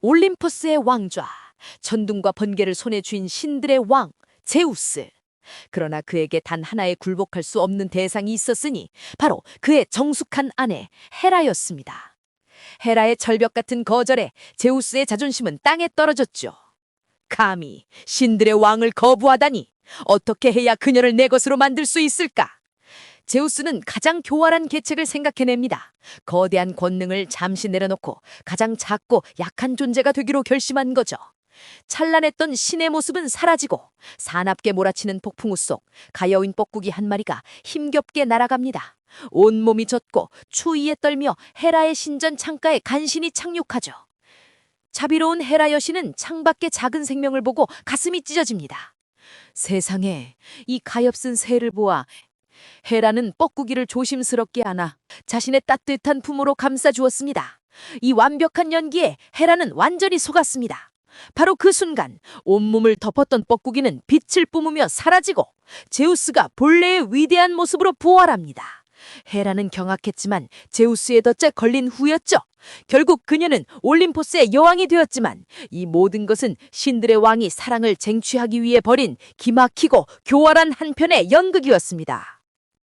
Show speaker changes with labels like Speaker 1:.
Speaker 1: 올림포스의 왕좌, 천둥과 번개를 손에 쥔 신들의 왕, 제우스. 그러나 그에게 단 하나의 굴복할 수 없는 대상이 있었으니 바로 그의 정숙한 아내 헤라였습니다. 헤라의 절벽 같은 거절에 제우스의 자존심은 땅에 떨어졌죠. 감히 신들의 왕을 거부하다니 어떻게 해야 그녀를 내 것으로 만들 수 있을까? 제우스는 가장 교활한 계책을 생각해냅니다. 거대한 권능을 잠시 내려놓고 가장 작고 약한 존재가 되기로 결심한 거죠. 찬란했던 신의 모습은 사라지고 사납게 몰아치는 폭풍우 속 가여운 뻐꾸기 한 마리가 힘겹게 날아갑니다. 온몸이 젖고 추위에 떨며 헤라의 신전 창가에 간신히 착륙하죠. 자비로운 헤라 여신은 창밖의 작은 생명을 보고 가슴이 찢어집니다. 세상에 이 가엾은 새를 보아 헤라는 뻐꾸기를 조심스럽게 안아 자신의 따뜻한 품으로 감싸 주었습니다. 이 완벽한 연기에 헤라는 완전히 속았습니다. 바로 그 순간 온몸을 덮었던 뻐꾸기는 빛을 뿜으며 사라지고 제우스가 본래의 위대한 모습으로 부활합니다. 헤라는 경악했지만 제우스의 덫에 걸린 후였죠. 결국 그녀는 올림포스의 여왕이 되었지만 이 모든 것은 신들의 왕이 사랑을 쟁취하기 위해 벌인 기막히고 교활한 한편의 연극이었습니다.